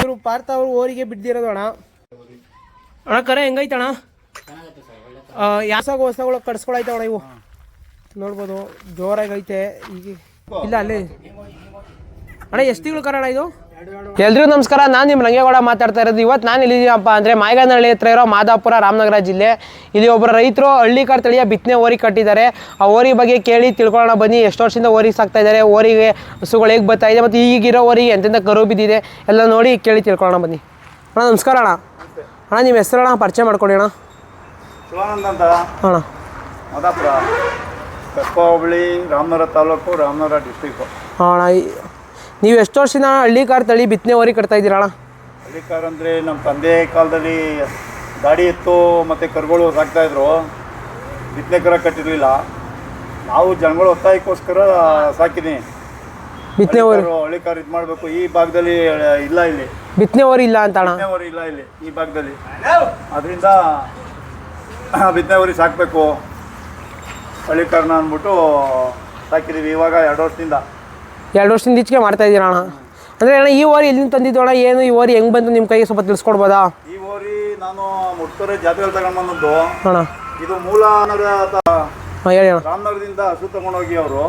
ಇವರು ಪಾರ್ಥ ಅವರು ಓರಿಗೆ ಬಿದ್ದಿರೋದು ಅಣ್ಣ. ಅಣ್ಣ, ಕರೆ ಹೆಂಗೈತಣ್ಣ ಯಾಸಾಗ ಹೊಸಗಳು ಅಣ್ಣ ಇವು? ನೋಡ್ಬೋದು, ಜೋರಾಗೈತೆ ಈಗ ಇಲ್ಲ, ಅಲ್ಲಿ. ಅಣ್ಣ, ಎಷ್ಟು ತಿಂಗಳು ಕರೋಣ ಇದು? ಎಲ್ರಿಗೂ ನಮಸ್ಕಾರ. ನಾನು ನಿಮ್ಮ ರಂಗೇಗೌಡ ಮಾತಾಡ್ತಾ ಇರೋದು. ಇವತ್ತು ನಾನು ಇಲ್ಲಿದ್ದೀನಪ್ಪ ಅಂದರೆ ಮಾಯಗಾನಹಳ್ಳಿ ಹತ್ರ ಇರೋ ಮಾದಾಪುರ ರಾಮನಗರ ಜಿಲ್ಲೆ. ಇಲ್ಲಿ ಒಬ್ಬರು ರೈತರು ಹಳ್ಳಿಕಾರ್ ತಳಿಯ ಬಿತ್ತನೆ ಓರಿ ಕಟ್ಟಿದ್ದಾರೆ. ಆ ಓರಿ ಬಗ್ಗೆ ಕೇಳಿ ತಿಳ್ಕೊಳ್ಳೋಣ. ಬನ್ನಿ ಎಷ್ಟು ವರ್ಷದಿಂದ ಓರಿ ಸಾಕ್ತಾ ಇದ್ದಾರೆ ಓರಿಗೆ ಹಸುಗಳು ಹೇಗೆ ಬರ್ತಾ ಇದೆ ಮತ್ತು ಈಗಿರೋ ಓರಿಗೆ ಎಂತೆಂಥ ಕರು ಬಿದ್ದಿದೆ ಎಲ್ಲ ನೋಡಿ ಕೇಳಿ ತಿಳ್ಕೊಳ್ಳೋಣ ಬನ್ನಿ. ಅಣ್ಣ ನಮಸ್ಕಾರ ಅಣ್ಣ. ಅಣ್ಣ ನಿಮ್ಮ ಹೆಸರು ಅಣ್ಣ ಪರಿಚಯ ಮಾಡ್ಕೊಳ್ಳಿ ಅಣ್ಣ. ಅಣ್ಣ. ಮಾದಾಪುರ. ಕಸ್ಬ ಹೋಬಳಿ ರಾಮನಗರ ತಾಲೂಕು ರಾಮನಗರ ಡಿಸ್ಟಿಕ್ಕು ಅಣ್ಣ ನೀವು ಎಷ್ಟು ವರ್ಷದಿಂದ ಹಳ್ಳಿಕಾರ್ ತಳಿ ಬಿತ್ತನೆ ಓರಿ ಕಟ್ತಾ ಇದ್ದೀರಾ ಹಳ್ಳಿ ಕಾರ್ ಅಂದರೆ ನಮ್ಮ ತಂದೆ ಕಾಲದಲ್ಲಿ ಗಾಡಿ ಎತ್ತು ಮತ್ತು ಕರುಗಳು ಸಾಕ್ತಾಯಿದ್ರು ಬಿತ್ತನೆ ಕರ ಕಟ್ಟಿರಲಿಲ್ಲ. ನಾವು ಜನಗಳ ಒತ್ತಾಯಕ್ಕೋಸ್ಕರ ಸಾಕಿದ್ದೀನಿ ಬಿತ್ತನೆ ಹಳ್ಳಿ ಕಾರ್ ಇದು ಮಾಡಬೇಕು. ಈ ಭಾಗದಲ್ಲಿ ಇಲ್ಲ ಇಲ್ಲಿ. ಬಿತ್ತನೆ ಓರಿ ಇಲ್ಲ ಅಂತ ಅಣ್ಣ? ಓರಿ ಇಲ್ಲ ಇಲ್ಲಿ ಈ ಭಾಗದಲ್ಲಿ. ಅದರಿಂದ ಬಿತ್ತನೆ ಊರಿ ಸಾಕಬೇಕು. ಹಳ್ಳಿಕಾರನ ಅಂದ್ಬಿಟ್ಟು ಸಾಕಿದ್ದೀವಿ ಇವಾಗ ಎರಡು ವರ್ಷದಿಂದ. ಎರಡು ವರ್ಷದಿಂದ ಈಚೆಗೆ ಮಾಡ್ತಾ ಇದ್ದೀರಾ ಅಣ್ಣ? ಅಂದರೆ ಅಣ್ಣ ಈ ಓರಿ ಎಲ್ಲಿಂದ ತಂದಿದ್ದು ಅಣ್ಣ ಏನು ಈ ಓರಿ ಹೆಂಗೆ ಬಂತು ನಿಮ್ಮ ಕೈಗೆ ಸ್ವಲ್ಪ ತಿಳಿಸ್ಕೊಡ್ಬೋದಾ? ಈ ಓರಿ ನಾನು ಮುಡ್ತೂರೆ ಜಾತ್ರೆಯಲ್ಲಿ ತಗೊಂಡು ಬಂದದ್ದು. ಅಣ್ಣ. ಇದು ಮೂಲ ಹಾಂ ಹೇಳಿ ಅಣ್ಣ. ರಾಮನಗರದಿಂದ ಹಸು ತಗೊಂಡೋಗಿ ಅವರು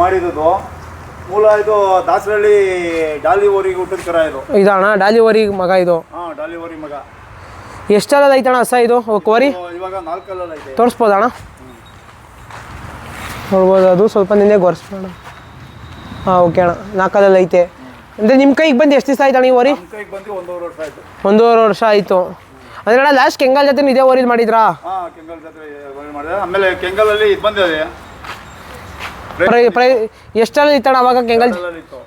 ಮಾಡಿದ್ದು. ಮೂಲ ಇದು ದಾಸರಳ್ಳಿ ಡಾಲಿ ಓರಿಗೆ ಹುಟ್ಟಿದ ಕರ ಇದು. ಇದಣ್ಣ ಡಾಲಿ ಓರಿ ಮಗ ಇದು. ಹಾಂ ಡಾಲಿ ಓರಿ ಮಗ. ಎಷ್ಟೆಲ್ಲ ಐತಣ್ಣ ಹಸ ಇದು ಇದು ಇವಾಗ ನಾಲ್ಕಲ್ಲ ಇದೆ ತೋರಿಸ್ಬೋದಾ ಅಣ್ಣ? ನೋಡ್ಬೋದು ಅದು ಸ್ವಲ್ಪ ನಿನ್ನೆ ಗೊರ್ಸ್ಬೋಣ ಹಾಂ ಓಕೆ ಅಣ್ಣ. ನಾಲ್ಕಲ್ಲಿ ಐತೆ. ಅಂದರೆ ನಿಮ್ಮ ಕೈಗೆ ಬಂದು ಎಷ್ಟು ದಿವಸ ಆಯ್ತಣ್ಣ ಈ ಓರಿ? ಒಂದೂವರೆ ವರ್ಷ ಆಯಿತು. ಅಂದ್ರೆ ಆಯಿತು. ಅಣ್ಣ ಲಾಸ್ಟ್ ಕೆಂಗಲ್ ಜೊತೆ ಇದೇ ಓರಿಲ್ ಮಾಡಿದ್ರಾ? ಆಮೇಲೆ ಕೆಂಗಲಲ್ಲಿ ಇದು ಬಂದಿದೆ. ಪ್ರೈ ಪ್ರೈ ಎಷ್ಟಲ್ಲಿ ಇತ್ತಣ್ಣ ಅವಾಗ ಕೆಂಗಲ್?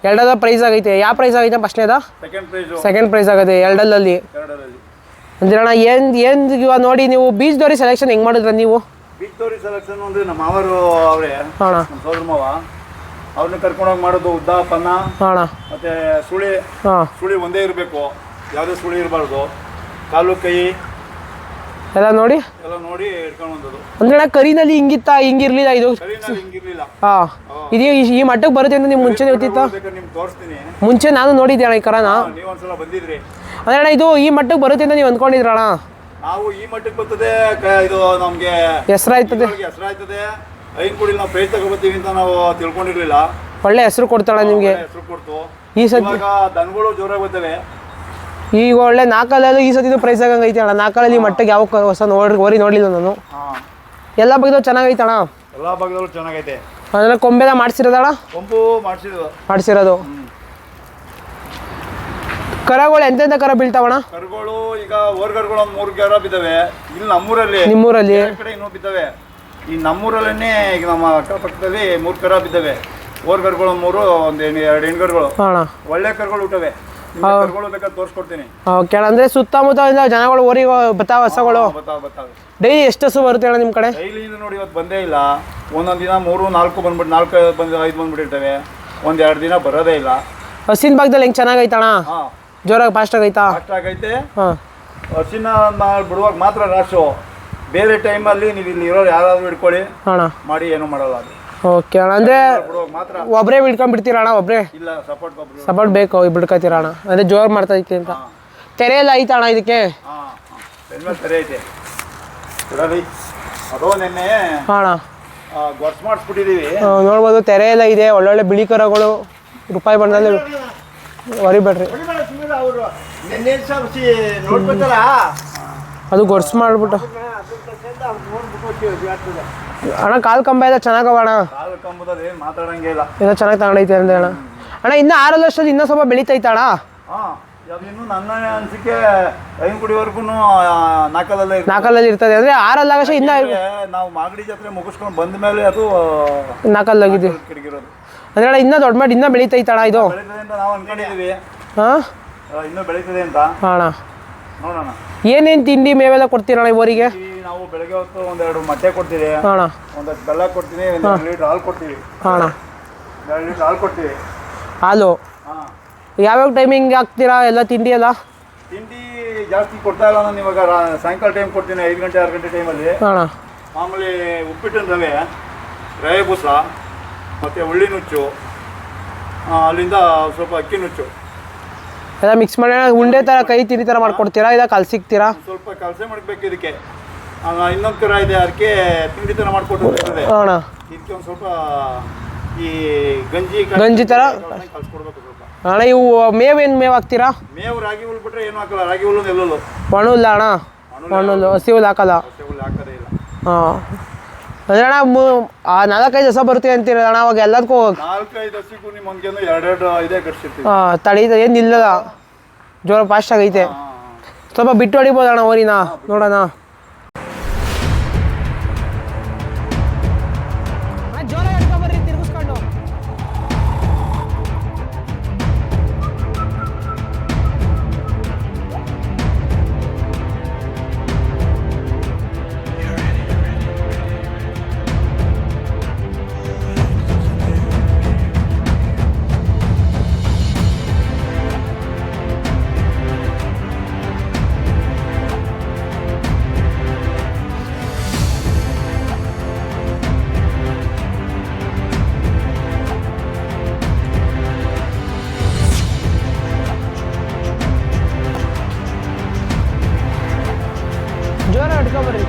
ಎರಡದ ಪ್ರೈಸ್ ಆಗೈತೆ. ಯಾವ ಪ್ರೈಸ್ ಆಗೈತೆ ಫಸ್ಟ್ನೇದ? ಸೆಕೆಂಡ್ ಪ್ರೈಸು ಸೆಕೆಂಡ್ ಪ್ರೈಸ್ ಆಗತ್ತೆ ಎರಡಲ್ಲಿ ಎರಡರಲ್ಲಿ. ಅಂದ್ರೆ ಅಣ್ಣ ಏನು ಏನು ಇವಾಗ ನೋಡಿ ನೀವು ಬೀಚ್ದವ್ರಿ ಸೆಲೆಕ್ಷನ್ ಹೆಂಗೆ ಮಾಡಿದ್ರ ನೀವು? ವಿಕ್ಟೋರಿ ಸೆಲೆಕ್ಷನ್ ಅಂದ್ರೆ ನಮ್ಮ ಮಾವರು ಅವರೇ ಅಣ್ಣ. ನಮ್ಮ ಸೋದರ ಮಾವ. ಅವ್ರನ್ನ ಕರ್ಕೊಂಡೋಗಿ ಮಾಡೋದು ಉದ್ದ ಪನ್ನ ಅಣ್ಣ ಮತ್ತೆ ಸುಳಿ. ಹಾಂ. ಸುಳಿ ಒಂದೇ ಇರಬೇಕು. ಯಾವುದೇ ಸುಳಿ ಇರಬಾರ್ದು. ಕಾಲು ಕೈ. ಎಲ್ಲ ನೋಡಿ? ಎಲ್ಲ ನೋಡಿ ಹಿಡ್ಕೊಂಡು ಬಂದದ್ದು. ಅಂದ್ರೆ ಅಣ್ಣ ಕರಿನಲ್ಲಿ ಹಿಂಗಿತ್ತ ಹಿಂಗಿರ್ಲಿಲ್ಲ ಇದು? ಸರಿನಲ್ಲಿ ಹಿಂಗಿರ್ಲಿಲ್ಲ. ಹಾ. ಇದು ಈ- ಈ ಮಟ್ಟಕ್ಕೆ ಬರುತ್ತೆ ಅಂತ ನಿಮ್ಗೆ ಮುಂಚೆ ಗೊತ್ತಿತ್ತ? ಬೇಕಾದ್ರೆ ನಿಮ್ಗೆ ತೋರಿಸ್ತೀನಿ. ಮುಂಚೆ ನಾನು ನೋಡಿದ್ದೆ ಅಣ್ಣ ಈ ಕರನ. ನೀವೊಂದ್ಸಲ ಬಂದಿದ್ರಿ. ಅಂದ್ರೆ ಅಣ್ಣ ಇದು ಈ ಮಟ್ಟಕ್ಕೆ ಬರುತ್ತೆ ಅಂತ ನೀವು ಅಂದ್ಕೊಂಡಿದ್ರಣ ನಾವು ಈ ಮಟ್ಟಕ್ಕೆ ಬರ್ತದೆ ಕ- ಇದು ನಮಗೆ ಹೆಸರಾಯ್ತದೆ. ಹೆಸರಾಯ್ತದೆ. ಐನ್ ಕುಡಿ ನಾವು ಪ್ರೈಸ್ ತಗೋಬತ್ತೀವಿ ಅಂತ ನಾವು ತಿಳ್ಕೊಂಡಿರ್ಲಿಲ್ಲ. ಒಳ್ಳೆ ಹೆಸರು ಕೊಡ್ತಾಳ ನಿಮಗೆ. ಹೆಸರು ಕೊಡ್ತು. ಈ ಸತಿ ಇವಾಗ ದನಗಳು ಜೋರಾಗಿ ಬರ್ತವೆ. ಈಗ ಒಳ್ಳೆ ನಾಲ್ಕಲ್ಲೂ ಈ ಸತಿ ಪ್ರೈಸ್ ಆಗಂಗೈತೆ ಅಣ್ಣ. ನಾಲ್ಕಲ್ಲಿ ಮಟ್ಟಕ್ಕೆ ಯಾವ ಕ- ಹೊಸ ನೋಡಿ ಓರಿ ನೋಡಲಿಲ್ಲ ನಾನು. ಹಾಂ. ಎಲ್ಲ ಬಗ್ಗೆ ಚೆನ್ನಾಗೈತೆ ಅಣ್ಣ. ಎಲ್ಲ ಭಾಗದಲ್ಲೂ ಚೆನ್ನಾಗೈತೆ. ಅದನ್ನ ಕೊಂಬೆಲ್ಲ ಮಾಡಿಸಿರೋದಣ್ಣ ಪಂಪು ಮಾಡಿಸಿದ್ರು ಮಾಡಿಸಿರೋದು. ಕರಗಳು ಎಂತೆಂಥ ಕರ ಬೀಳ್ತಾವಣ್ಣ? ಕರುಗಳು ಈಗ ಓರ್ಗರುಗಳು ಒಂದು ಮೂರು ಗರ ಬಿದ್ದಾವೆ. ಇಲ್ಲಿ ನಮ್ಮೂರಲ್ಲಿ. ನಿಮ್ಮೂರಲ್ಲಿ? ಬೇರೆ ಕಡೆ ಇನ್ನೂ ಬಿದ್ದಾವೆ. ಈ ನಮ್ಮೂರಲ್ಲೇ ಈಗ ನಮ್ಮ ಅಕ್ಕಪಕ್ಕದಲ್ಲಿ ಮೂರು ಕರ ಬಿದ್ದಾವೆ. ಓರ್ಗರ್ಗಳು ಮೂರು ಒಂದು ಎರಡು ಹೆಣ್ಗರುಗಳು ಒಳ್ಳೆ ಕರ್ಗಳು ಹುಟ್ಟವೆ. ಕರುಗಳು ಬೇಕಾದ್ರೆ ತೋರಿಸ್ಕೊಡ್ತೀನಿ. ಓಕೆ ಅಂದ್ರೆ ಸುತ್ತಮುತ್ತ ಜನಗಳು ಓರಿ ಬರ್ತಾವ ಹಸಗಳು ಬತ್ತಾವೆ ಬತ್ತಾವೆ ಡೈಲಿ ಎಷ್ಟು ಹಸು ಬರುತ್ತೆ ಅಣ್ಣ ನಿಮ್ಮ ಕಡೆ? ಡೈಲಿ ನೋಡಿ ಇವತ್ತು ಬಂದೇ ಇಲ್ಲ. ಒಂದೊಂದು ದಿನ ಮೂರು ನಾಲ್ಕು ಬಂದ್ಬಿಟ್ಟು ನಾಲ್ಕು ಬಂದು ಐದು ಬಂದ್ಬಿಟ್ಟಿರ್ತವೆ. ಒಂದು ಎರಡು ದಿನ ಬರೋದೇ ಇಲ್ಲ. ಹಸಿನ ಭಾಗದಲ್ಲಿ ಹೆಂಗ್ ಚೆನ್ನಾಗೈತಣ್ಣ ಜೋರಾಗಿ ಫಾಸ್ಟ್ ಆಗೈತಾ? ಫಾಸ್ಟ್ ಆಗೈತೆ. ಹಸಿನ ಬಿಡುವಾಗ ಮಾತ್ರ ರಾಶು ಬೇರೆ ಟೈಮಲ್ಲಿ ನೀವು ಇಲ್ಲಿ ಇರೋರು ಯಾರಾದರೂ ಇಟ್ಕೊಳ್ಳಿ ಅಣ್ಣ. ಮಾಡಿ ಏನು ಮಾಡಲ್ಲ ಅದು. ಓಕೆ ಅಣ್ಣ. ಅಂದರೆ ಬಿಡುವಾಗ ಮಾತ್ರ. ಒಬ್ಬರೇ ಬಿಡ್ಕೊಂಡ್ಬಿಡ್ತೀರ ಅಣ್ಣ ಒಬ್ಬರೇ ಇಲ್ಲ ಸಪೋರ್ಟ್ ಗೊಬ್ಬರು ಸಪೋರ್ಟ್ ಬೇಕು ಬಿಡ್ಕೊತೀರ ಅಣ್ಣ? ಅಂದರೆ ಜೋರು ಮಾಡ್ತಾ ಐತಿ ಅಂತ. ತೆರೆ ಎಲ್ಲ ಐತ ಅಣ್ಣ ಇದಕ್ಕೆ? ಹಾಂ ಸರಿ ಐತೆ. ಬಿಡಲಿ. ಅದೋ ನಿನ್ನೆ ಹಾಂ ಅಣ್ಣ. ಗೊರ್ಸ್ ಮಾಡಿಸ್ಬಿಟ್ಟಿದ್ದೀವಿ ಆ, ನೋಡ್ಬೋದು ತೆರೆ ಎಲ್ಲ ಇದೆ ಒಳ್ಳೊಳ್ಳೆ ಬಿಳಿ ಕರಗಳು. ರೂಪಾಯಿ ಬಣ್ಣದಲ್ಲಿ ಹೊರಿಬೇಡ್ರಿ. ಅವರು. ನಿನ್ನೆ ಅದು ಗೊರ್ಸು ಮಾಡ್ಬಿಟ್ಟು. ಅಣ್ಣ ಕಾಲು ಕಂಬ ಇದೆ ಚೆನ್ನಾಗವ ಅಣ್ಣ. ಕಾಲು ಕಂಬದಲ್ಲಿ ಏನು ಮಾತಾಡಂಗೆ ಇಲ್ಲ. ಚೆನ್ನಾಗಿ ತಗೊಂಡೈತೆ ಅಂದ್ರೆ ಅಣ್ಣ. ಅಣ್ಣ ಇನ್ನೂ ಆರು ವರ್ಷದ ಇನ್ನೂ ಸ್ವಲ್ಪ ಬೆಳೀತೈತ ಅಣ್ಣ? ಹಾಂ ಇನ್ನು ನನ್ನ ಅನಿಸಿಕೆ ಐದು ಕುಡಿವರೆಗೂ ಇರ್ತದೆ. ನಾಲ್ಕಲ್ಲಲ್ಲಿ ಇರ್ತದೆ. ಅಂದರೆ ಆರಲ್ಲ ಆಗಶ ಇನ್ನೂ ನಾವು ಮಾಗಡಿ ಜಾತ್ರೆ ಮುಗಿಸ್ಕೊಂಡು ಬಂದ ಮೇಲೆ ಅದು ನಾಲ್ಕಲ್ಲಾಗಿದೆ ಕಿಡಿಗಿರೋದು. ಅಂದ್ರೆ ಅಣ್ಣ ಇನ್ನೂ ದೊಡ್ಡ ಮಾಡಿ ಇನ್ನೂ ಬೆಳೀತೈತ ಅಣ್ಣ ಇದು? ಬೆಳೀತದೆ ಅಂತ ನಾವು ಅನ್ಕೊಂಡಿದ್ದೀವಿ ಹಾಂ? ಇನ್ನೂ ಬೆಳೀತದೆ ಅಂತ. ಅಣ್ಣ. ಏನೇನು ತಿಂಡಿ ಮೇವೆಲ್ಲ ಕೊಡ್ತೀರಣ್ಣ ಇವರಿಗೆ? ನಾವು ಬೆಳಗ್ಗೆ ಹೊತ್ತು ಒಂದೆರಡು ಮೊಟ್ಟೆ ಕೊಡ್ತೀವಿ ಅಣ್ಣ. ಒಂದಷ್ಟು ಬೆಲ್ಲ ಕೊಡ್ತೀನಿ ಒಂದು ಲೀಟ್ರ್ ಹಾಲು ಕೊಡ್ತೀವಿ. ಅಣ್ಣ. ಎರಡು ಲೀಟ್ರ್ ಹಾಲು ಕೊಡ್ತೀವಿ. ಹಾಲು? ಹಾಂ. ಯಾವ್ಯಾವ ಟೈಮಿಂಗ್ ಹಾಕ್ತೀರಾ ಎಲ್ಲ ತಿಂಡಿ ಎಲ್ಲ? ತಿಂಡಿ ಜಾಸ್ತಿ ಕೊಡ್ತಾ ಇಲ್ಲ ನಾನು ಇವಾಗ ಸಾಯಂಕಾಲ ಟೈಮ್ ಕೊಡ್ತೀನಿ ಐದು ಗಂಟೆ ಆರು ಗಂಟೆ ಟೈಮಲ್ಲಿ ಅಣ್ಣ. ಮಾಮೂಲಿ ಉಪ್ಪಿಟ್ಟಿನ ರವೆ ರವೆ ಬೂಸ ಮತ್ತು ಹುಳ್ಳಿ ನುಚ್ಚು ಅಲ್ಲಿಂದ ಸ್ವಲ್ಪ ಅಕ್ಕಿ ನುಚ್ಚು. ಎಲ್ಲ ಮಿಕ್ಸ್ ಮಾಡಿ ಉಂಡೆ ಥರ ಕೈ ತಿರಿ ಥರ ಮಾಡ್ಕೊಡ್ತೀರಾ? ಇಲ್ಲ ಕಲ್ಸಿಕ್ತೀರಾ ಸ್ವಲ್ಪ ಕಲ್ಸೆ ಮಾಡ್ಬೇಕು ಇದಕ್ಕೆ. ಇನ್ನೊಂದು ತರ ಇದೆ ಅದಕ್ಕೆ ತಿಂಡಿ ಥರ ಮಾಡಿಕೊಟ್ಟು ಅಣ್ಣ ಇದಕ್ಕೆ ಒಂದು ಸ್ವಲ್ಪ ಈ ಗಂಜಿ ಗಂಜಿ ಥರ? ಕಲ್ಸ್ಕೊಡ್ಬೇಕು ಸ್ವಲ್ಪ. ಅಣ್ಣ ಇವು ಮೇವೇನು ಮೇವು ಹಾಕ್ತೀರಾ? ಮೇವು ರಾಗಿ ಹುಲ್ ಬಿಟ್ರೆ ಏನು ಹಾಕಲ್ಲ ರಾಗಿ ಹುಲ್ಲು ಎಲ್ಲಲ್ಲೂ. ಒಣ ಹುಲ್ಲ ಅಣ್ಣ? ಒಣ ಹುಲ್ಲು ಹಸಿ ಹುಲ್ಲು ಹಾಕಲ್ಲ? ಹಸಿ ಹುಲ್ಲು ಹಾಕೋದೇ ಇಲ್ಲ. ಹಾಂ. ಅಣ್ಣ ಮು ಆ ನಾಲ್ಕೈದು ದಿವಸ ಬರುತ್ತೆ ಅಂತೀರ ಅಣ್ಣ ಅವಾಗ ಎಲ್ಲದಕ್ಕೂ ನಾಲ್ಕೈದು ಹಸಿಗೂ ನಿಮ್ಮ ಒಂದ್ಗೆಂದು ಎರಡೆರಡು ಇದೇ ಕಟ್ಸಿರ್ತೀವಿ. ತಡೀತ ಏನು ನಿಲ್ಲಲ್ಲ. ಜೋರ ಫಾಸ್ಟ್ ಆಗೈತೆ. ಸ್ವಲ್ಪ ಬಿಟ್ಟು ಹೊಡಿಬೋದಣ್ಣ ಓರಿನ ನೋಡೋಣ. ಬರ್ರಿ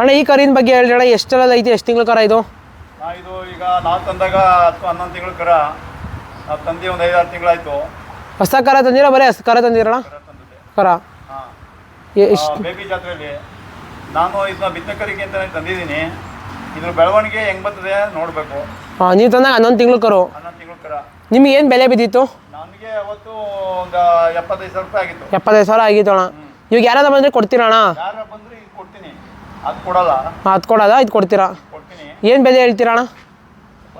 ಅಣ್ಣ ಈ ಕರಿನ ಬಗ್ಗೆ ಹೇಳಿ ಅಣ್ಣ ಎಷ್ಟೆಲ್ಲ ಐತಿ ಎಷ್ಟು ತಿಂಗಳ ಕರ ಇದು? ಇದು ಈಗ ನಾವು ತಂದಾಗ ಹತ್ತು ಹನ್ನೊಂದು ತಿಂಗಳು ಕರ. ನಾವು ತಂದಿ ಒಂದು ಐದಾರು ತಿಂಗಳಾಯ್ತು. ಹೊಸ ಕರ ತಂದಿರ ಬರೀ ಕರ ತಂದಿರಣ್ಣ? ಕರ. ಎಷ್ಟು? ಬೇಬಿ ಜಾತ್ರೆಯಲ್ಲಿ ನಾನು ಇದನ್ನ ಬಿತ್ತಕರಿಗೆ ಅಂತ ತಂದಿದ್ದೀನಿ. ಇದ್ರ ಬೆಳವಣಿಗೆ ಹೆಂಗ್ ಬರ್ತದೆ ನೋಡಬೇಕು. ಹಾಂ ನೀವು ತಂದಾಗ ಹನ್ನೊಂದು ತಿಂಗಳು ಕರು. ಹನ್ನೊಂದು ತಿಂಗಳು ಕರ. ನಿಮ್ಗೆ ಏನು ಬೆಲೆ ಬಿದ್ದಿತ್ತು? ನನಗೆ ಅವತ್ತು ಒಂದು ಎಪ್ಪತ್ತೈದು ಸಾವಿರ ರೂಪಾಯಿ ಆಗಿತ್ತು. ಎಪ್ಪತ್ತೈದು ಸಾವಿರ ಆಗಿತ್ತು ಅಣ್ಣ. ಇವಾಗ ಯಾರಾದ ಬಂದರೆ ಕೊಡ್ತೀರಾ ಅಣ್ಣ? ಯಾರ ಬಂದ್ರೆ ಇದು ಕೊಡ್ತೀನಿ. ಅದು ಕೊಡಲ್ಲ. ಅದು ಕೊಡೋದ ಇದು ಕೊಡ್ತೀರಾ? ಕೊಡ್ತೀನಿ. ಏನು ಬೆಲೆ ಹೇಳ್ತೀರಾ ಅಣ್ಣ?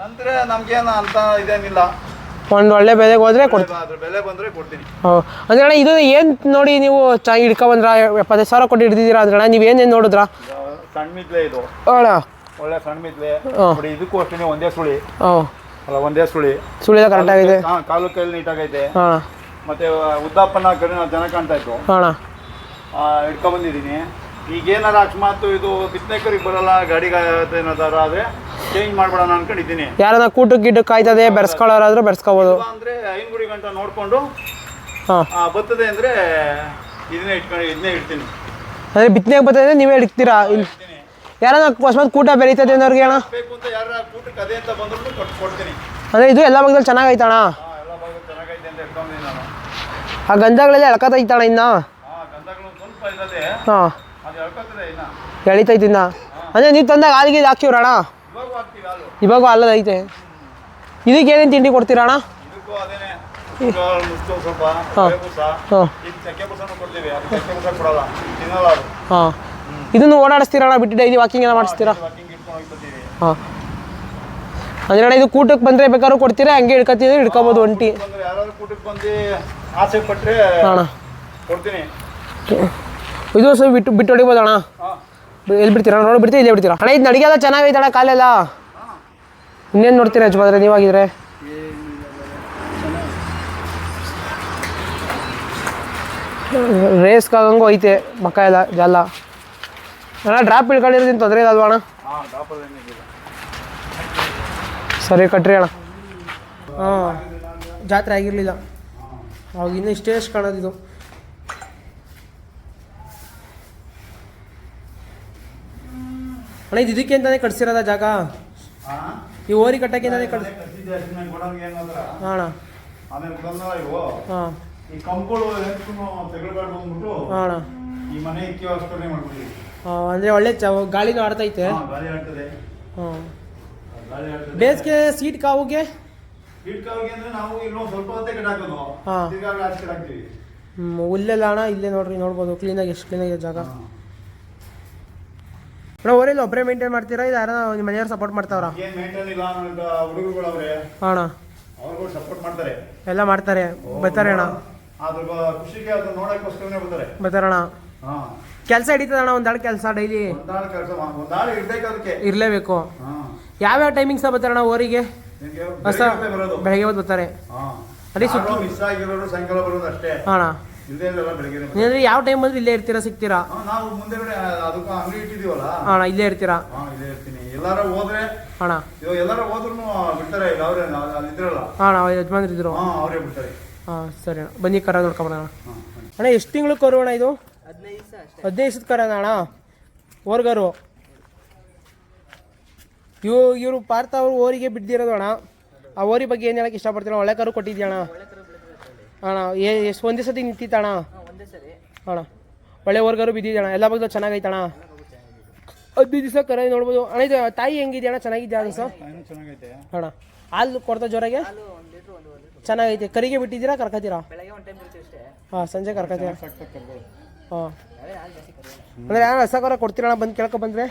ಬಂದರೆ ನಮ್ಗೇನು ಅಂತ ಇದೇನಿಲ್ಲ. ಒಂದು ಒಳ್ಳೆ ಬೆಲೆಗೆ ಹೋದ್ರೆ ಕೊಡ್ತೀನಿ ಅದ್ರ ಬೆಲೆ ಬಂದರೆ ಕೊಡ್ತೀನಿ. ಹ್ಞೂ ಅಂದ್ರೆ ಅಣ್ಣ ಇದು ಏನು ನೋಡಿ ನೀವು ಚೆನ್ನಾಗಿ ಹಿಡ್ಕೊಬಂದ್ರ ಎಪ್ಪತ್ತೈದು ಸಾವಿರ ಕೊಟ್ಟು ಹಿಡ್ದಿದ್ದೀರಾ ಅಂದ್ರೆ ಅಣ್ಣ ನೀವು ಏನೇನು ನೋಡಿದ್ರಾ? ಸಣ್ಣ ಮಿದ್ಲೆ ಇದು. ಅಣ್ಣ. ಒಳ್ಳೆ ಸಣ್ಣ ಮಿದ್ಲೆ. ನೋಡಿ ಇದಕ್ಕೂ ಅಷ್ಟೇ ಒಂದೇ ಸುಳಿ. ಹ್ಞೂ ಅಲ್ಲ ಒಂದೇ ಸುಳಿ. ಸುಳಿದ ಕರೆಕ್ಟಾಗಿದೆ ಹಾ, ಕಾಲು ಕೈಲಿ ನೀಟಾಗೈತೆ. ಹಾಂ. ಮತ್ತೆ ಉದ್ದಾಪನ ಕಡೆ ಜನ ಕಾಣ್ತಾ ಇತ್ತು ಹಿಡ್ಕೊಂಡ್ ಆ, ಹಿಡ್ಕೊಂಬಂದಿದ್ದೀನಿ ಈಗ ಏನಾರ ಅಕಸ್ಮಾತ್ ಇದು ಬಿತ್ತನೆಕರಿಗೆ ಬರಲ್ಲ ಗಾಡಿಗೆ ಏನಾದಾರ ಆದರೆ ಚೇಂಜ್ ಮಾಡ್ಬಿಡೋಣ ಅನ್ಕೊಂಡಿದ್ದೀನಿ. ಯಾರನ್ನ ಕೂಟಕ್ಕೆ ಗಿಡ್ಡು ಕಾಯ್ತದೆ ಬೆರೆಸ್ಕೊಳ್ಳೋರಾದ್ರೂ ಬೆರೆಸ್ಕೋಬೋದು. ಇಲ್ಲ ಅಂದ್ರೆ ಐನಗುಡಿ ಗಂಟ ನೋಡಿಕೊಂಡು ಹಾಂ. ಬರ್ತದೆ ಅಂದರೆ ಇದನ್ನೇ ಇಟ್ಕೊಂಡು ಇದನ್ನೇ ಇಡ್ತೀನಿ. ಅಂದರೆ ಬಿತ್ತನೆಗೆ ಬರ್ತದೆ ನೀವೇ ಇಡ್ತೀರಾ? ಇಲ್ಲಿ ಯಾರನ್ನ ಅಕಸ್ಮಾತ್ ಕೂಟ ಬೆರೀತದೆ ಅನ್ನೋರಿಗೆ ಅಣ್ಣ ಬೇಕು ಅಂತ ಯಾರ ಕೂಟಕ್ಕೆ ಅದೇ ಅಂತ ಬಂದ್ರು ಕೊಟ್ಟು ಕೊಡ್ತೀನಿ. ಅಂದರೆ ಇದು ಎಲ್ಲ ಭಾಗದಲ್ಲಿ ಚೆನ್ನಾಗೈತಾಣ ಹಾಂ ಎಲ್ಲ ಭಾಗ ಚೆನ್ನಾಗೈತೆ ಅಂತ ಇಟ್ಕೊಂಡಿದ್ದೀನಿ ನಾನು. ಆ ಗಂಧಗಳೆಲ್ಲ ಎಳ್ಕತೈತಣ್ಣ ಇನ್ನ. ಹಾ, ಗಂಧಗಳು ಸ್ವಲ್ಪ ಹಾಂ. ಎಳಿತೈತಿ ಇನ್ನ. ಅಂದರೆ ನೀವು ತಂದಾಗ ಹಾಲಿಗೆ ಇವಾಗ ಅಣ್ಣ? ಇವಾಗ ಅಲ್ಲದೈತೆ ಇದಕ್ಕೆ ಏನೇನು ತಿಂಡಿ ಕೊಡ್ತೀರಾ ಅಣ್ಣ? ಇದಕ್ಕೂ ಅದೇನೆ ಮುಸ್ತು ಮುಸ್ತು ಸ್ವಲ್ಪ ಹಾಂ. ಇದನ್ನು ಓಡಾಡಿಸ್ತೀರಾ ಅಣ್ಣ? ಬಿಟ್ಟು ಡೈಲಿ ವಾಕಿಂಗ್ ಎಲ್ಲ ಮಾಡಿಸ್ತೀರಾ? ಹಾಂ. ಅಂದ್ರೆ ಇದು ಕೂಟಕ್ಕೆ ಬಂದರೆ ಬೇಕಾದ್ರು ಕೊಡ್ತೀರಾ? ಹಂಗೆ ಹಿಡ್ಕೊತಿದ್ರೆ ಹಿಡ್ಕೊಬೋದು ಒಂಟಿ. ಆಸೆ ಪಟ್ಟರೆ ಕೊಡ್ತೀನಿ. ಇದು ಸಹ ಬಿಟ್ಟು ಬಿಟ್ಟು ಹೊಡಿಬೋದು ಅಣ್ಣ. ಎಲ್ಲಿ ಬಿಡ್ತೀರಾ? ನೋಡಿ ಬಿಡ್ತೀರಾ? ಇಲ್ಲೇ ಬಿಡ್ತೀರಾ? ಅಣ್ಣ ಇದು ನಡಿಗೆಲ್ಲ ಚೆನ್ನಾಗೈತೆ ಅಣ್ಣ ಕಾಲೆಲ್ಲ. ಇನ್ನೇನು ನೋಡ್ತೀರಾ ಯಜಮಾನ್ರೆ ನೀವಾಗಿದ್ರೆ? ರೇಸ್ಗಾಗಂಗೂ ಐತೆ ಮಕ್ಕ ಎಲ್ಲ ಜಲ್ಲ ಅಣ್ಣ ಡ್ರಾಪ್ ಇಳ್ಕೊಂಡಿರೋದಿನ ತೊಂದರೆ ಇಲ್ಲ ಅಲ್ವಾ ಅಣ್ಣ ಸರಿ ಕಟ್ರಿ ಅಣ್ಣ. ಹಾಂ. ಜಾತ್ರೆ ಆಗಿರಲಿಲ್ಲ. ಅವಾಗ ಇನ್ನೂ ಇಷ್ಟೇ ಕಾಣೋದಿದು. ಅಣ್ಣ ಇದು ಇದಕ್ಕೆ ಅಂತಾನೆ ಕಟ್ಸಿರೋದ ಜಾಗ? ಈ ಓರಿ ಕಟ್ಟಕ್ಕೆ ಅಂತಾನೆ ಕಟ್ ಅಣ್ಣ. ಆಮೇಲೆ ಬಂದಲ್ಲ ಇವು? ಹಾಂ. ಈ ಅಣ್ಣ. ಈ ಮನೆ ಹಾಂ ಅಂದರೆ ಒಳ್ಳೆ ಚ ಗಾಳಿನೂ ಆಡ್ತೈತೆ. ಹಾಂ ಗಾಳಿ ಆಡ್ತದೆ. ಹಾಂ. ಗಾಳಿ ಆಡ್ತದೆ. ಬೇಸಿಗೆ ಸೀಟ್ ಕಾವುಗೆ? ಇಟ್ಕೋಗಿ ಅಂದ್ರೆ ನಾವು ಇನ್ನೊಂದು ಸ್ವಲ್ಪ ಹೊತ್ತೇ ಕಟ್ಟಾಕೋದು ಹಾಂ. ತಿರ್ಗಾ ಆಚೆ ಅಣ್ಣ ಇಲ್ಲೇ ನೋಡ್ರಿ ನೋಡ್ಬೋದು. ಕ್ಲೀನಾಗಿ ಎಷ್ಟು ಕ್ಲೀನಾಗಿದೆ ಜಾಗ. ಅಣ್ಣ ಓರಿಲ್ಲ ಒಬ್ಬರೇ ಮೇಂಟೈನ್ ಮಾಡ್ತೀರಾ? ಇದು ಯಾರೋ ನಿಮ್ಮ ಮನೆಯವ್ರು ಸಪೋರ್ಟ್ ಮಾಡ್ತಾವ್ರ? ಏನ್ ಮೇಂಟೈನ್ ಇಲ್ಲ ಹುಡುಗರುಗಳು ಅವ್ರೆ. ಅಣ್ಣ ಅವ್ರಿಗೂ ಸಪೋರ್ಟ್ ಮಾಡ್ತಾರೆ. ಎಲ್ಲ ಮಾಡ್ತಾರೆ. ಬರ್ತಾರೆ ಅಣ್ಣ. ಅದ್ರ ಖುಷಿಗೆ ಅದನ್ನ ನೋಡಕ್ಕೋಸ್ಕರನೇ ಬರ್ತಾರೆ. ಬರ್ತಾರೆ ಅಣ್ಣ ಹಾ. ಕೆಲಸ ಹಿಡಿತದ ಅಣ್ಣ ಒಂದಾಳು ಕೆಲಸ ಡೈಲಿ. ಒಂದಾಳು ಕೆಲಸ ಒಂದಾಳು ಇರ್ಬೇಕು ಅದಕ್ಕೆ ಇರಲೇಬೇಕು. ಹಾ. ಯಾವ್ಯಾವ ಟೈಮಿಂಗ್ಸ್ ಬರ್ತಾರಣ್ಣ ಓರಿಗೆ ನಿಮ್ಗೆ ಹೊಸ ಬೆಳಗ್ಗೆ ಹೊತ್ತು ಬರ್ತಾರೆ. ಹಾ. ಅಲ್ಲಿ ಸುತ್ತ- ಮಿಸ್ ಆಗಿರೋರು ಸಾಯಂಕಾಲ ಬರೋದು ಅಷ್ಟೇ. ಅಣ್ಣ ಇಲ್ಲದೆ ಇಲ್ಲ ಬೆಳಗ್ಗೆ ನೀವಂದ್ರೆ ಯಾವ ಟೈಮ್ ಬಂದ್ರೆ ಇಲ್ಲೇ ಇರ್ತೀರಾ ಸಿಗ್ತೀರಾ? ನಾವು ಮುಂದೆಗಡೆ ಅದಕ್ಕೆ ಅಂಗಡಿ ಇಟ್ಟಿದೀವಲ್ಲ ಅಣ್ಣ ಇಲ್ಲೇ ಇರ್ತೀರಾ? ಹಾ ಇಲ್ಲೇ ಇರ್ತೀನಿ. ಎಲ್ಲಾರ ಹೋದ್ರೆ ಅಣ್ಣ. ಇವಾಗ ಎಲ್ಲಾರ ಹೋದ್ರು ಬಿಡ್ತಾರೆ ಇಲ್ಲ ಅವ್ರೆ ಇದ್ರಲ್ಲ? ಅಣ್ಣ ಯಜಮಾನ್ರು ಇದ್ರು. ಹಾಂ ಅವರೇ ಬಿಡ್ತಾರೆ. ಹಾಂ ಸರಿ ಅಣ್ಣ. ಬನ್ನಿ ಕರ ನೋಡ್ಕೊಂಬರೋಣ ಅಣ್ಣ. ಎಷ್ಟು ತಿಂಗಳು ಕರು ಅಣ್ಣ ಇದು? ಹದಿನೈದು ದಿವಸದ ಕರ ಅಣ್ಣ? ಓರ್ಗರು ಇವು ಇವರು ಪಾರ್ಥ ಅವರು ಓರಿಗೆ ಬಿದ್ದಿರೋದು ಅಣ್ಣ. ಆ ಓರಿ ಬಗ್ಗೆ ಏನು ಹೇಳಕ್ಕೆ ಇಷ್ಟಪಡ್ತೀರ? ಒಳ್ಳೆ ಕರು ಕೊಟ್ಟಿದ್ಯಾ ಅಣ್ಣ? ಅಣ್ಣ ಏ ಎಷ್ಟು ಒಂದೇ ಸತಿ ನಿಂತಿತ್ತಣ ಅಣ್ಣ? ಅಣ್ಣ ಒಳ್ಳೆ ವರ್ಗರು ಬಿದ್ದಿದ್ದಣ ಅಣ್ಣ ಎಲ್ಲ ಬಗ್ಗೆ ಚೆನ್ನಾಗೈತಣ ಅಣ್ಣ ಹದಿನೈದು ದಿವಸ ಕರೆ ನೋಡ್ಬೋದು. ಅಣ್ಣ ಇದು ತಾಯಿ ಹೆಂಗಿದ್ಯಾ ಅಣ್ಣ? ಚೆನ್ನಾಗಿದ್ಯಾ ಅದು ಸರ್? ಅಣ್ಣ ಹಾಲು ಕೊಡ್ತಾ ಜ್ವರಗೆ ಚೆನ್ನಾಗೈತೆ. ಕರಿಗೆ ಬಿಟ್ಟಿದ್ದೀರಾ ಕರ್ಕತೀರಾ ಹಾಂ ಸಂಜೆ ಕರ್ಕೊತೀರಾ. ಹಾಂ. ಅಂದರೆ ಯಾರು ಹೊಸ ಕರ ಕೊಡ್ತೀರಣ್ಣ ಬಂದು ಕೇಳ್ಕೊ ಬಂದರೆ?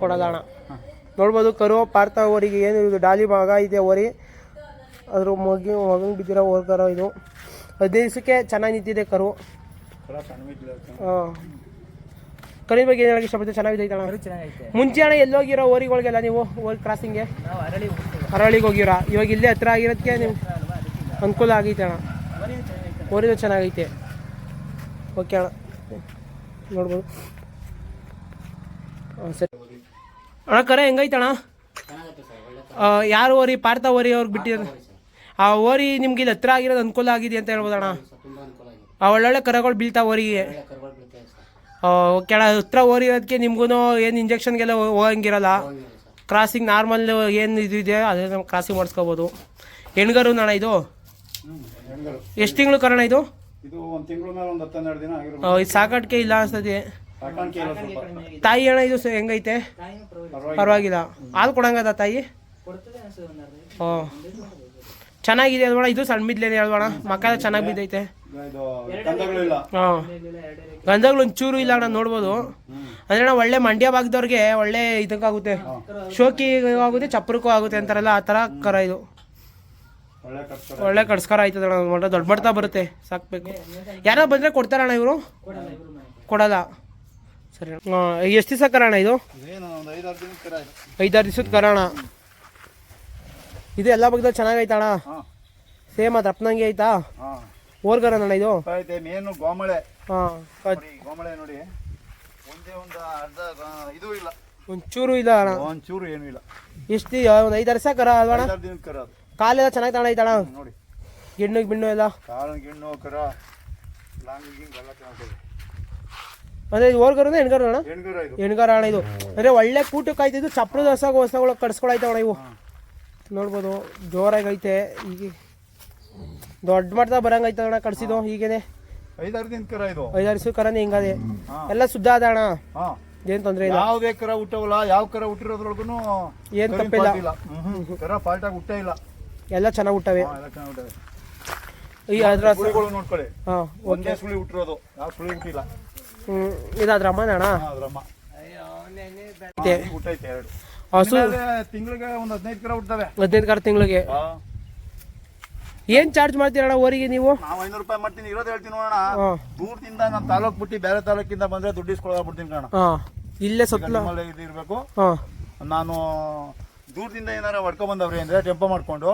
ಕೊಡಲ್ಲ ಅಣ್ಣ. ನೋಡ್ಬೋದು ಕರು ಪಾರ್ಥ ಅವರಿಗೆ ಏನು ಇದು ಡಾಲಿ ಭಾಗ ಇದೆ ಓರಿ ಅದ್ರ ಮಗಿ ಮಗನ ಬಿದ್ದಿರೋ ಓರ್ ಇದು. ಹದಿನೈದು ದಿವಸಕ್ಕೆ ಚೆನ್ನಾಗಿ ನಿಂತಿದೆ ಕರು. ಹಾಂ ಕರಿ ಬಗ್ಗೆ ಏನು ಹೇಳಕ್ಕೆ ಇಷ್ಟಪಡ್ತೀವಿ ಚೆನ್ನಾಗಿದೆ ಅಣ್ಣ ಮುಂಚೆ ಅಣ್ಣ ಎಲ್ಲೋಗಿರೋ ಓರಿಗಳಿಗೆಲ್ಲ ನೀವು ಓರಿ ಕ್ರಾಸಿಂಗ್ಗೆ ಅರಳಿಗೆ ಹೋಗಿರಾ? ಇವಾಗ ಇಲ್ಲೇ ಹತ್ರ ಆಗಿರೋದಕ್ಕೆ ನೀವು ಅನುಕೂಲ ಆಗೈತೆ ಅಣ್ಣ. ಓರಿನೂ ಚೆನ್ನಾಗೈತೆ ಓಕೆ ಅಣ್ಣ. ನೋಡ್ಬೋದು. ಹಾಂ ಸರಿ. ಅಣ್ಣ ಕರೆ ಹೆಂಗೈತೆ ಅಣ್ಣ? ಯಾರು ಓರಿ ಪಾರ್ಥ ಓರಿ ಅವ್ರಿಗೆ ಬಿಟ್ಟಿದ್ದಾರೆ ಆ ಓರಿ ನಿಮ್ಗೆ ಇಲ್ಲಿ ಹತ್ರ ಆಗಿರೋದು ಅನುಕೂಲ ಆಗಿದೆ ಅಂತ ಹೇಳ್ಬೋದಣ್ಣ? ಆ ಒಳ್ಳೊಳ್ಳೆ ಕರಗಳು ಬೀಳ್ತಾವೆ ಓರಿಗೆ. ಕೆಳ ಹತ್ರ ಓರಿರೋದಕ್ಕೆ ನಿಮ್ಗೂ ಏನು ಇಂಜೆಕ್ಷನ್ಗೆಲ್ಲ ಹೋಗಂಗಿರಲ್ಲ. ಕ್ರಾಸಿಂಗ್ ನಾರ್ಮಲ್ ಏನು ಇದು ಇದೆ ಅದೇ ನಾವು ಕ್ರಾಸಿಂಗ್ ಮಾಡಿಸ್ಕೋಬೋದು. ಹೆಣ್ಗರು ಅಣ್ಣ ಇದು? ಎಷ್ಟು ತಿಂಗಳು ಕರೋಣ ಇದು? ಇದು ಒಂದ್ ತಿಂಗಳ ಮೇಲೆ ಒಂದ್ ಹತ್ತೆರಡು ದಿನ ಆ, ಆಗಿರ್ಬೋದು ಸಾಕಾಟಿಕೆ ಇಲ್ಲ ಅನ್ಸ್ತದೆ. ಸ್ವಲ್ಪ. ತಾಯಿ ಅಣ್ಣ ಇದು ಸ- ಹೆಂಗೈತೆ? ಪರವಾಗಿಲ್ಲ. ಪರವಾಗಿಲ್ಲ. ಹಾಲು ಕೊಡಂಗದ ತಾಯಿ? ಹ್ಞೂ ಚೆನ್ನಾಗಿದೆ ಅಲ್ವಣ ಇದು ಸಣ್ಣ ಬಿದ್ಲೇನೆ ಅಲ್ವಣ ಮಕ್ಕ ಚೆನ್ನಾಗಿ ಬಿದ್ದೈತೆ. ಹಾಂ. ಗಂಧಗಳು ಒಂಚೂರು ಇಲ್ಲ ಅಣ್ಣ ನೋಡ್ಬೋದು. ಅಂದ್ರೆ ಅಣ್ಣ ಒಳ್ಳೆ ಮಂಡ್ಯ ಭಾಗದವ್ರಿಗೆ ಒಳ್ಳೆ ಇದಕ್ಕಾಗುತ್ತೆ ಶೋಕಿ ಆಗುತ್ತೆ ಚಪ್ರಕ್ಕೂ ಆಗುತ್ತೆ ಅಂತಾರಲ್ಲ ಆ ಥರ ಕರ ಇದು. ಒಳ್ಳೆ ಕಡ್ಸ್ಕರ ಆಯ್ತದ ಅಣ್ಣ ದೊಡ್ಡ ಮಟ್ಟ ಬರುತ್ತೆ ಸಾಕ್ಬೇಕು ಯಾರೋ ಬಂದರೆ ಕೊಡ್ತಾರಣ್ಣ ಇವರು? ಕೊಡಲ್ಲ. ಸರಿ ಎಷ್ಟು ದಿವಸ ಕರೋಣ ಇದು? ಐದಾರು ದಿವಸದ ಕರೋಣ ಇದು ಎಲ್ಲ ಭಾಗದಲ್ಲಿ ಚೆನ್ನಾಗೈತಣ ಸೇಮ್ ಅದು ಅಪ್ಪನಂಗೆ ಐತಾ ಹಾ. ಓರ್ಗರ ಅಣ್ಣ ಇದು ಐತೆ ಮೇನು ಗೋಮಳೆ. ಹಾಂ ನೋಡಿ ಗೋಮಳೆ ನೋಡಿ. ಒಂದೇ ಒಂದು ಅರ್ಧ ಇದು ಇಲ್ಲ. ಒಂಚೂರು ಇಲ್ಲ ಅಣ್ಣ. ಒಂಚೂರು ಏನು ಇಲ್ಲ. ಇಷ್ಟು ಒಂದು ಐದ್ ಅರ್ಸ ಕರ ಅಲ್ವಣ ಐದಾರು ಎಲ್ಲ ಕರ ಅದು. ಕಾಲೆಲ್ಲ ಚೆನ್ನಾಗಿ ತಗೊಂಡೈತಣ್ಣ ನೋಡಿ. ಗಿಣ್ಣು ಬಿಣ್ಣು ಎಲ್ಲ? ಕಾಳು ಗಿಣ್ಣು ಕರ ಲಾಂಗ್ ಗಿಂಗ್ ಎಲ್ಲ ಚೆನ್ನಾಗಿದೆ. ಅಂದ್ರೆ ಇದು ಓರ್ಗರು ಹೆಣ್ಗರು ಅಣ್ಣ? ಹೆಣ್ಗರ ಇದು. ಹೆಣ್ಗಾರ ಅಣ್ಣ ಇದು. ಅಂದ್ರೆ ಒಳ್ಳೆ ಕೂಟಕ್ಕೆ ಆಯ್ತಿದ್ದು ಚಪ್ರದ ಹೊಸ ಹೊಸಗಳು ಅಣ್ಣ ಇವು. ನೋಡ್ಬೋದು ಜೋರಾಗಿ ಐತೆ ಈಗ ದೊಡ್ಡ ಮಟ್ಟದ ಬರಂಗೈತೆ ಅಣ್ಣ ಕಡ್ಸಿದ್ದು ಈಗೇನೆ ಐದಾರು ದಿನ ಕರ ಇದು. ಐದಾರು ದಿವಸ ಕರನೇ ಹಿಂಗದೆ. ಎಲ್ಲ ಶುದ್ಧ ಅದ ಅಣ್ಣ. ಹಾ. ತೊಂದ್ರೆ ತೊಂದರೆ ಇಲ್ಲ. ಯಾವುದೇ ಕರ ಹುಟ್ಟವಲ್ಲ ಯಾವ ಕರ ಹುಟ್ಟಿರೋದ್ರೊಳಗೂ ಏನ್ ತಪ್ಪಿಲ್ಲ. ಕರ ಫಾಲ್ಟಾಗಿ ಹುಟ್ಟೇ ಇಲ್ಲ. ಎಲ್ಲ ಚೆನ್ನಾಗಿ ಹುಟ್ಟವೆ. ಈ ಅದ್ರ ಸುಳಿಗಳು ನೋಡ್ಕೊಳ್ಳಿ. ಹಾ ಒಂದೇ ಸುಳಿ ಹುಟ್ಟಿರೋದು ಯಾವ ಸುಳಿ ಹುಟ್ಟಿಲ್ಲ. ಹ್ಮ್ ಇದಾದ್ರಮ್ಮ ಅಣ್ಣ? ಅದ್ರಮ್ಮ. ಐತೆ ಹುಟ್ಟೈತೆ ಎರಡು. ಹಸು ತಿಂಗಳಿಗೆ ಒಂದ್ ಹದಿನೈದು ಕಿಲೋ ಹುಟ್ಟವೆ ಹದಿನೈದು ಕಾರ ತಿಂಗಳಿಗೆ. ಏನ್ ಚಾರ್ಜ್ ಮಾಡ್ತೀರಣ್ಣ ಓರಿಗೆ ನೀವು? ನಾವು ಐನೂರು ರೂಪಾಯಿ ಮಾಡ್ತೀನಿ ಇರೋದು ಹೇಳ್ತೀನಿ ನೋಡೋಣ ದೂರದಿಂದ ನಮ್ಮ ತಾಲೂಕ್ ಬಿಟ್ಟು ಬೇರೆ ತಾಲೂಕಿಂದ ಬಂದ್ರೆ ದುಡ್ಡು ಇಸ್ಕೊಳ್ಬಿಡ್ತೀನಿ ಕಣ ಇಲ್ಲೇ ಸುತ್ತಲ ಇದು ಇರಬೇಕು. ನಾನು ದೂರದಿಂದ ಏನಾರ ಹೊಡ್ಕೊಂಡ್ ಬಂದವ್ರಿ ಅಂದ್ರೆ ಟೆಂಪೋ ಮಾಡ್ಕೊಂಡು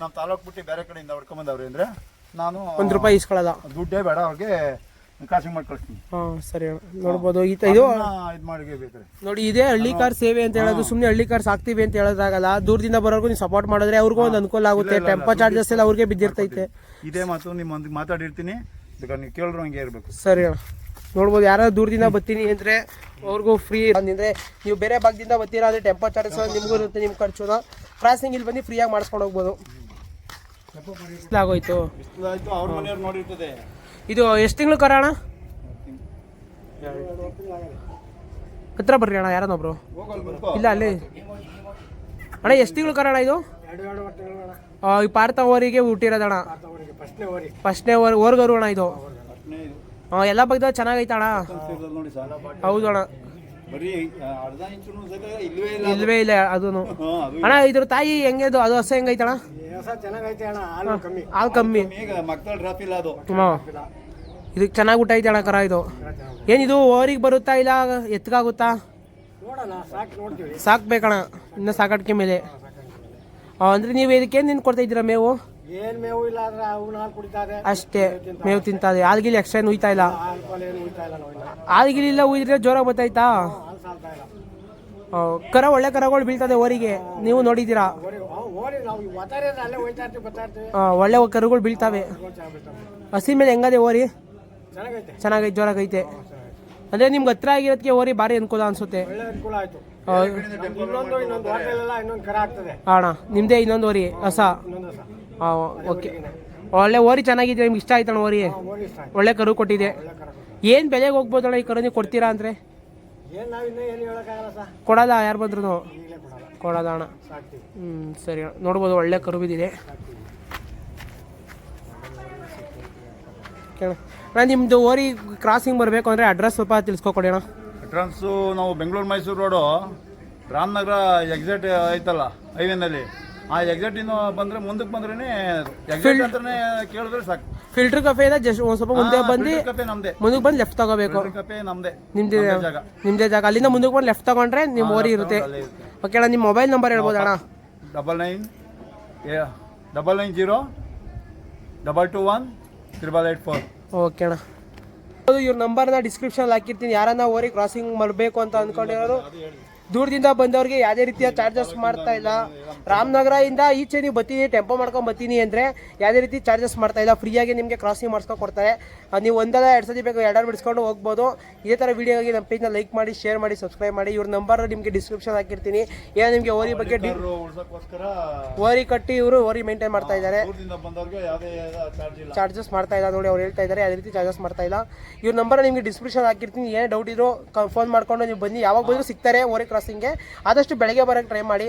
ನಮ್ಮ ತಾಲೂಕ್ ಬಿಟ್ಟು ಬೇರೆ ಕಡೆಯಿಂದ ಹೊಡ್ಕೊಂಡ್ ಬಂದವ್ರಿ ಅಂದ್ರೆ ನಾನು ಒಂದು ರೂಪಾಯಿ ಇಸ್ಕೊಳ್ಳಲ್ಲ ದುಡ್ಡೇ ಬೇಡ ಅವ್ರಿಗೆ. ಕಾಸಿಂಗ್ ಮಾಡಿ ಕಳಿಸ್ತೀನಿ. ಹಾಂ ಸರಿ ಅಣ್ಣ. ನೋಡ್ಬೋದು. ಈತ ಇದು ಇದು ಮಾಡಿ ಬೇಕಾರೆ ನೋಡಿ ಇದೇ ಹಳ್ಳಿ ಕಾರ್ ಸೇವೆ ಅಂತ ಹೇಳೋದು ಸುಮ್ಮನೆ ಹಳ್ಳಿ ಕಾರ್ ಸಾಕ್ತೀವಿ ಅಂತ ಹೇಳೋದಾಗಲ್ಲ ದೂರದಿಂದ ಬರೋರ್ಗು ನೀವು ಸಪೋರ್ಟ್ ಮಾಡಿದ್ರೆ ಅವ್ರಿಗೂ ಒಂದು ಅನುಕೂಲ ಆಗುತ್ತೆ ಟೆಂಪೋ ಚಾರ್ಜಸ್ ಎಲ್ಲ ಅವ್ರಿಗೆ ಬಿದ್ದಿರ್ತೈತೆ. ಇದೇ ಮಾತು ನಿಮ್ಮೊಂದಿಗೆ ಮಾತಾಡಿರ್ತೀನಿ. ಬೇಕಾದ್ರೆ ನೀವು ಕೇಳಿದ್ರು ಹಂಗೆ ಇರಬೇಕು. ಸರಿ ಅಣ್ಣ. ನೋಡ್ಬೋದು ಯಾರಾದ್ರೂ ದೂರದಿಂದ ಬರ್ತೀನಿ ಅಂದರೆ ಅವ್ರಿಗೂ ಫ್ರೀ ಅಂದ್ರೆ ನೀವು ಬೇರೆ ಭಾಗದಿಂದ ಬರ್ತೀರಾ ಅಂದರೆ ಟೆಂಪೋ ಚಾರ್ಜಸ್ ನಿಮಗೂ ಇರುತ್ತೆ ನಿಮ್ಮ ಖರ್ಚುನ ಕ್ರಾಸಿಂಗ್ ಇಲ್ಲಿ ಬಂದು ಫ್ರೀಯಾಗಿ ಮಾಡಿಸ್ಕೊಂಡು ಹೋಗ್ಬೋದು. ಆಗೋಯ್ತು ಅವ್ರ ಮನೆಯವ್ರು ನೋಡಿರ್ತದೆ. ಇದು ಎಷ್ಟು ತಿಂಗಳು ಕರ ಅಣ್ಣ? ಹತ್ರ ಬರ್ರಿ ಅಣ್ಣ ಯಾರನ್ನೊಬ್ರು? ಇಲ್ಲ ಅಲ್ಲಿ. ಅಣ್ಣ ಎಷ್ಟು ತಿಂಗಳು ಕರೋಣ ಇದು? ಆ, ಈ ಪಾರ್ಥ ಓರಿಗೆ ಹುಟ್ಟಿರೋದಣ್ಣ ಫಸ್ಟ್ನೇ ಓರ್ ಓರ್ಗರು ಅಣ್ಣ ಇದು. ಹಾಂ ಎಲ್ಲ ಬಗ್ಗೆ ಚೆನ್ನಾಗೈತೆ ಅಣ್ಣ. ಹೌದು ಅಣ್ಣ. ಇಲ್ವೇ ಇಲ್ಲ ಅದು ಅಣ್ಣ ಇದ್ರ ತಾಯಿ ಹೆಂಗೆ ಅದು ಅದು ಹಸ ಹೆಂಗೈತಣ್ಣ ಹಾಲು ಕಮ್ಮಿ. ಈಗ ಮಕ್ಕಳ ಇದಕ್ಕೆ ಚೆನ್ನಾಗಿ ಊಟ ಐತೆ ಅಣ್ಣ ಕರ ಇದು. ಏನಿದು ಓರಿಗೆ ಬರುತ್ತಾ ಇಲ್ಲ ಎತ್ಕಾಗುತ್ತಾ ಸಾಕ್ಬೇಕಣ್ಣ ಇನ್ನು ಸಾಕಾಣಿಕೆ ಮೇಲೆ. ಅಂದ್ರೆ ನೀವು ಇದಕ್ಕೆ ಏನು ನಿನ್ ಕೊಡ್ತಾ ಇದ್ದೀರಾ ಮೇವು? ಅಷ್ಟೇ ಮೇವು ತಿಂತಾರೆ. ಆಲ್ಗಿಲಿ ಎಕ್ಸ್ಟ್ರಾ ಏನು ಉಯ್ತಾ ಇಲ್ಲ. ಹಾಲ್ಗಿಲಿಲ್ಲ ಉಯ್ದ್ರೆ ಜ್ವರ ಬತ್ತಾಯ್ತಾ? ಕರ ಒಳ್ಳೆ ಕರಗಳು ಬೀಳ್ತದೆ ಓರಿಗೆ. ನೀವು ನೋಡಿದ್ದೀರಾ? ಒಳ್ಳೆ ಕರುಗಳು ಬೀಳ್ತಾವೆ. ಹಸಿ ಮೇಲೆ ಹೆಂಗದೆ ಓರಿ? ಚೆನ್ನಾಗೈತೆ. ಜ್ವರಗೈತೆ ಜೋರಾಗೈತೆ. ಅಂದ್ರೆ ನಿಮ್ಗೆ ಹತ್ರ ಆಗಿರೋದಕ್ಕೆ ಓರಿ ಭಾರಿ ಅನುಕೂಲ ಅನ್ಸುತ್ತೆ. ಅಣ್ಣ ನಿಮ್ದೇ ಇನ್ನೊಂದು ಓರಿ ಹೊಸ? ಹಾಂ ಓಕೆ. ಒಳ್ಳೆ ಓರಿ ಚೆನ್ನಾಗಿದೆ ನಿಮ್ಗೆ ಇಷ್ಟ ಆಯ್ತಣ್ಣ ಓರಿ ಒಳ್ಳೆ ಕರು ಕೊಟ್ಟಿದೆ. ಏನ್ ಬೆಲೆಗೆ ಹೋಗ್ಬೋದಣ್ಣ ಈ ಕರು ನೀವು ಕೊಡ್ತೀರಾ ಅಂದರೆ ಕೊಡಲ್ಲ ಯಾರು ಬಂದ್ರು ಕೊಡೋದ ಅಣ್ಣ. ಹ್ಞೂ ಸರಿ. ನೋಡ್ಬೋದು ಒಳ್ಳೆ ಕರು ಬಿದ್ದಿದೆ. ಕೇಳ. ಅಣ್ಣ ನಿಮ್ಮದು ಓರಿ ಕ್ರಾಸಿಂಗ್ ಬರಬೇಕು ಅಂದರೆ ಅಡ್ರೆಸ್ ಸ್ವಲ್ಪ ತಿಳಿಸ್ಕೊಕೊಡಿ ಅಣ್ಣ. ಅಡ್ರೆಸ್ಸು ನಾವು ಬೆಂಗಳೂರು ಮೈಸೂರು ರೋಡು ರಾಮನಗರ ಎಕ್ಸಿಟ್ ಐತಲ್ಲ ಹೈವೇನಲ್ಲಿ ಆ ಎಕ್ಸಾಕ್ಟ್ ಇನ್ನು ಬಂದರೆ ಮುಂದಕ್ಕೆ ಬಂದ್ರೇ ಎಕ್ಸಿಟ್ ಅಂತಾನೆ ಕೇಳಿದ್ರೆ ಸಾಕು. ಫಿಲ್ಟರ್ ಇದೆ ಜಸ್ಟ್ ಒಂದು ಸ್ವಲ್ಪ ಮುಂದೆ ಬಂದು ಕಪೆ ನಮ್ದೇ. ಮುಂದಕ್ಕೆ ಬಂದು ಲೆಫ್ಟ್ ತಗೋಬೇಕು. ಕಪೆ ನಮ್ದೇ ನಿಮ್ದು ಜಾಗ. ನಿಮ್ಮದೇ ಜಾಗ. ಅಲ್ಲಿಂದ ಮುಂದಕ್ಕೆ ಬಂದು ಲೆಫ್ಟ್ ತಗೊಂಡ್ರೆ ನಿಮ್ಮ ಓರಿ ಇರುತ್ತೆ. ಓಕೆ ಅಣ್ಣ ನಿಮ್ಮ ಮೊಬೈಲ್ ನಂಬರ್ ಹೇಳ್ಬೋದು ಅಣ್ಣ? Double nine double nine zero double two one triple eight four okay ಅಣ್ಣ. ಅದು ಇವ್ರ ನಂಬರ್ನ ಡಿಸ್ಕ್ರಿಪ್ಷನ್ ಹಾಕಿರ್ತೀನಿ. ಯಾರನ್ನ ಓರಿ ಕ್ರಾಸಿಂಗ್ ಮಾಡಬೇಕು ಅಂತ ಅಂದ್ಕೊಂಡಿರೋರು ದೂರದಿಂದ ಬಂದವ್ರಿಗೆ ಯಾವುದೇ ರೀತಿಯ ಚಾರ್ಜಸ್ ಮಾಡ್ತಾ ಇಲ್ಲ. ರಾಮನಗರದಿಂದ ಈಚೆ ನೀವು ಬರ್ತೀನಿ ಟೆಂಪೋ ಮಾಡ್ಕೊಂಡು ಬರ್ತೀನಿ ಅಂದರೆ ಯಾವುದೇ ರೀತಿ ಚಾರ್ಜಸ್ ಮಾಡ್ತಾ ಇಲ್ಲ. ಫ್ರೀಯಾಗಿ ನಿಮಗೆ ಕ್ರಾಸಿಂಗ್ ಮಾಡಿಸ್ಕೊಂಡು ಕೊಡ್ತಾರೆ. ನೀವು ಒಂದಲ್ಲ ಎರಡು ಸತಿ ಬೇಕು ಎರಡಾರು ಬಿಡಿಸ್ಕೊಂಡು ಹೋಗ್ಬೋದು. ಇದೇ ಥರ ವೀಡಿಯೋಗಾಗಿ ನಮ್ಮ ಪೇಜ್ನ ಲೈಕ್ ಮಾಡಿ ಶೇರ್ ಮಾಡಿ ಸಬ್ಸ್ಕ್ರೈಬ್ ಮಾಡಿ. ಇವ್ರ ನಂಬರ್ ನಿಮಗೆ ಡಿಸ್ಕ್ರಿಪ್ಷನ್ ಹಾಕಿರ್ತೀನಿ. ಏನೋ ನಿಮಗೆ ಓರಿ ಬಗ್ಗೆ ಓರಿ ಕಟ್ಟಿ ಇವರು ಓರಿ ಮೇಂಟೈನ್ ಮಾಡ್ತಾ ಇದ್ದಾರೆ. ಯಾವುದೇ ಚಾರ್ಜಸ್ ಮಾಡ್ತಾ ಇಲ್ಲ ನೋಡಿ ಅವ್ರು ಹೇಳ್ತಾ ಇದ್ದಾರೆ. ಅದೇ ರೀತಿ ಚಾರ್ಜಸ್ ಮಾಡ್ತಾ ಇಲ್ಲ. ಇವ್ರ ನಂಬರ್ ನಿಮಗೆ ಡಿಸ್ಕ್ರಿಪ್ಷನ್ ಹಾಕಿರ್ತೀನಿ. ಏನೇ ಡೌಟ್ ಇದ್ರು ಫೋನ್ ಮಾಡ್ಕೊಂಡು ನೀವು ಬನ್ನಿ. ಯಾವಾಗ ಬಂದರೂ ಸಿಗ್ತಾರೆ ಓರಿ ಕ್ರಾಸಿಂಗ್ಗೆ ಆದಷ್ಟು ಬೆಳಗ್ಗೆ ಬರೋಕ್ಕೆ ಟ್ರೈ ಮಾಡಿ.